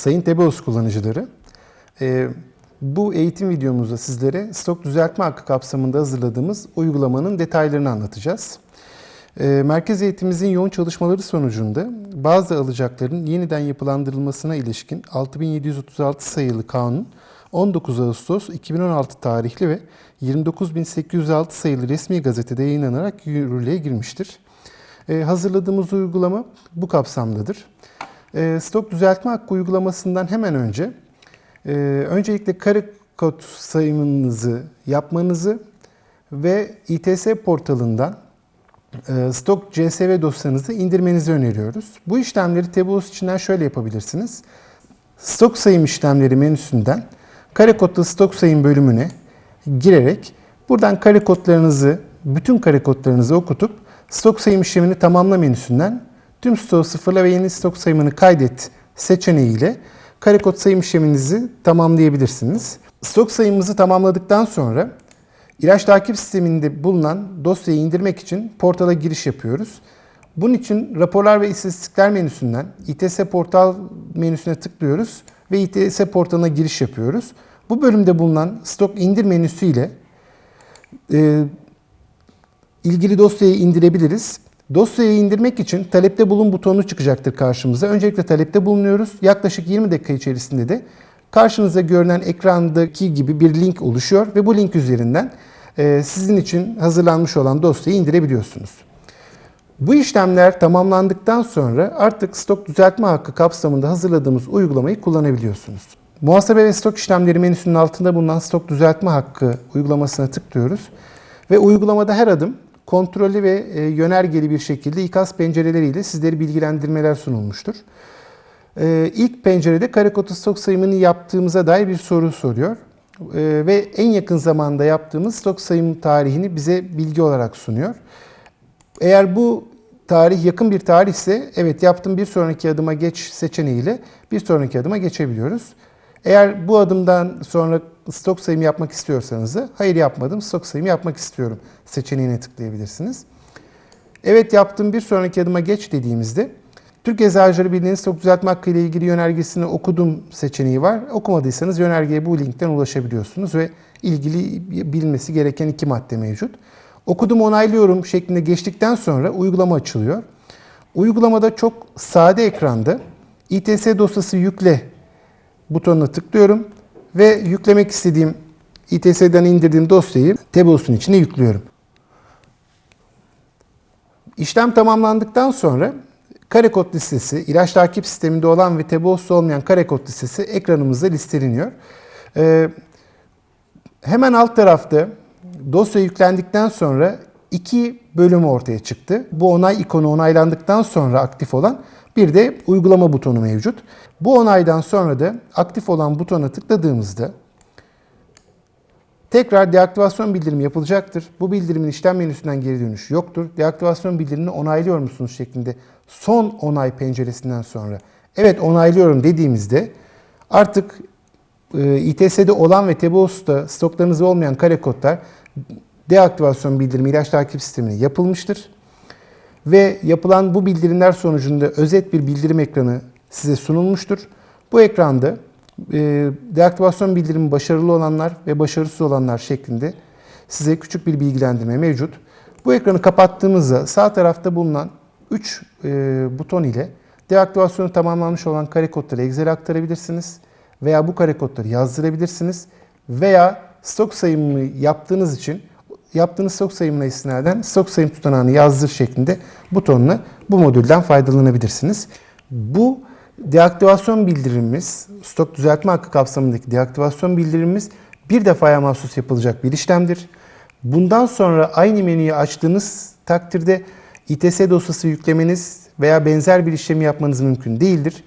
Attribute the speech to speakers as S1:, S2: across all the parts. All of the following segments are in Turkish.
S1: Sayın Tebeos kullanıcıları, e, bu eğitim videomuzda sizlere stok düzeltme hakkı kapsamında hazırladığımız uygulamanın detaylarını anlatacağız. E, merkez eğitimimizin yoğun çalışmaları sonucunda bazı alacakların yeniden yapılandırılmasına ilişkin 6736 sayılı kanun 19 Ağustos 2016 tarihli ve 29806 sayılı resmi gazetede yayınlanarak yürürlüğe girmiştir. E, hazırladığımız uygulama bu kapsamdadır. E, stok düzeltme hakkı uygulamasından hemen önce e, öncelikle kare kod sayımınızı yapmanızı ve İTS portalından e, stok CSV dosyanızı indirmenizi öneriyoruz. Bu işlemleri Tebeos içinden şöyle yapabilirsiniz. Stok sayım işlemleri menüsünden kare kodlu stok sayım bölümüne girerek buradan kare kodlarınızı, bütün kare kodlarınızı okutup stok sayım işlemini tamamla menüsünden tüm stoğu sıfırla ve yeni stok sayımını kaydet seçeneğiyle kare kod sayım işleminizi tamamlayabilirsiniz. Stok sayımımızı tamamladıktan sonra ilaç takip sisteminde bulunan dosyayı indirmek için portala giriş yapıyoruz. Bunun için raporlar ve istatistikler menüsünden İTS portal menüsüne tıklıyoruz ve İTS portalına giriş yapıyoruz. Bu bölümde bulunan stok indir menüsü ile e, ilgili dosyayı indirebiliriz. Dosyayı indirmek için talepte bulun butonu çıkacaktır karşımıza. Öncelikle talepte bulunuyoruz. Yaklaşık 20 dakika içerisinde de karşınıza görünen ekrandaki gibi bir link oluşuyor ve bu link üzerinden e, sizin için hazırlanmış olan dosyayı indirebiliyorsunuz. Bu işlemler tamamlandıktan sonra artık stok düzeltme hakkı kapsamında hazırladığımız uygulamayı kullanabiliyorsunuz. Muhasebe ve stok işlemleri menüsünün altında bulunan stok düzeltme hakkı uygulamasına tıklıyoruz. Ve uygulamada her adım kontrollü ve e, yönergeli bir şekilde ikaz pencereleriyle sizleri bilgilendirmeler sunulmuştur. E, ilk pencerede kare kodu stok sayımını yaptığımıza dair bir soru soruyor. E, ve en yakın zamanda yaptığımız stok sayım tarihini bize bilgi olarak sunuyor. Eğer bu tarih yakın bir tarih ise evet yaptım bir sonraki adıma geç seçeneğiyle bir sonraki adıma geçebiliyoruz. Eğer bu adımdan sonra stok sayımı yapmak istiyorsanız da hayır yapmadım stok sayımı yapmak istiyorum seçeneğine tıklayabilirsiniz. Evet yaptım bir sonraki adıma geç dediğimizde Türk Eczacıları Birliği'nin stok düzeltme hakkı ile ilgili yönergesini okudum seçeneği var. Okumadıysanız yönergeye bu linkten ulaşabiliyorsunuz ve ilgili bilmesi gereken iki madde mevcut. Okudum onaylıyorum şeklinde geçtikten sonra uygulama açılıyor. Uygulamada çok sade ekranda İTS dosyası yükle butonuna tıklıyorum ve yüklemek istediğim İTS'den indirdiğim dosyayı Tebeos'un içine yüklüyorum. İşlem tamamlandıktan sonra kare kod listesi, ilaç takip sisteminde olan ve Tebeos'ta olmayan kare kod listesi ekranımızda listeleniyor. Ee, hemen alt tarafta dosya yüklendikten sonra iki bölümü ortaya çıktı. Bu onay ikonu onaylandıktan sonra aktif olan bir de uygulama butonu mevcut. Bu onaydan sonra da aktif olan butona tıkladığımızda tekrar deaktivasyon bildirimi yapılacaktır. Bu bildirimin işlem menüsünden geri dönüş yoktur. Deaktivasyon bildirimini onaylıyor musunuz şeklinde son onay penceresinden sonra evet onaylıyorum dediğimizde artık e, İTS'de olan ve Tebeos'ta stoklarınızda olmayan kare kodlar deaktivasyon bildirimi ilaç takip sistemine yapılmıştır. Ve yapılan bu bildirimler sonucunda özet bir bildirim ekranı size sunulmuştur. Bu ekranda e, deaktivasyon bildirimi başarılı olanlar ve başarısız olanlar şeklinde size küçük bir bilgilendirme mevcut. Bu ekranı kapattığımızda sağ tarafta bulunan 3 e, buton ile deaktivasyonu tamamlanmış olan kare kodları Excel'e aktarabilirsiniz veya bu kare kodları yazdırabilirsiniz veya stok sayımını yaptığınız için yaptığınız stok sayımına istinaden stok sayım tutanağını yazdır şeklinde butonla bu modülden faydalanabilirsiniz. Bu deaktivasyon bildirimimiz, stok düzeltme hakkı kapsamındaki deaktivasyon bildirimimiz bir defaya mahsus yapılacak bir işlemdir. Bundan sonra aynı menüyü açtığınız takdirde İTS dosyası yüklemeniz veya benzer bir işlemi yapmanız mümkün değildir.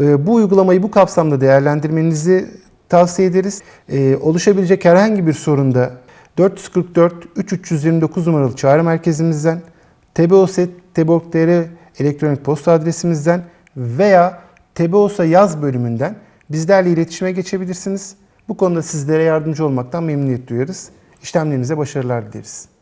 S1: Ee, bu uygulamayı bu kapsamda değerlendirmenizi tavsiye ederiz. Ee, oluşabilecek herhangi bir sorunda 444 3329 numaralı çağrı merkezimizden, tboset, tborg.tr elektronik posta adresimizden veya TBOS'a yaz bölümünden bizlerle iletişime geçebilirsiniz. Bu konuda sizlere yardımcı olmaktan memnuniyet duyarız. İşlemlerinize başarılar dileriz.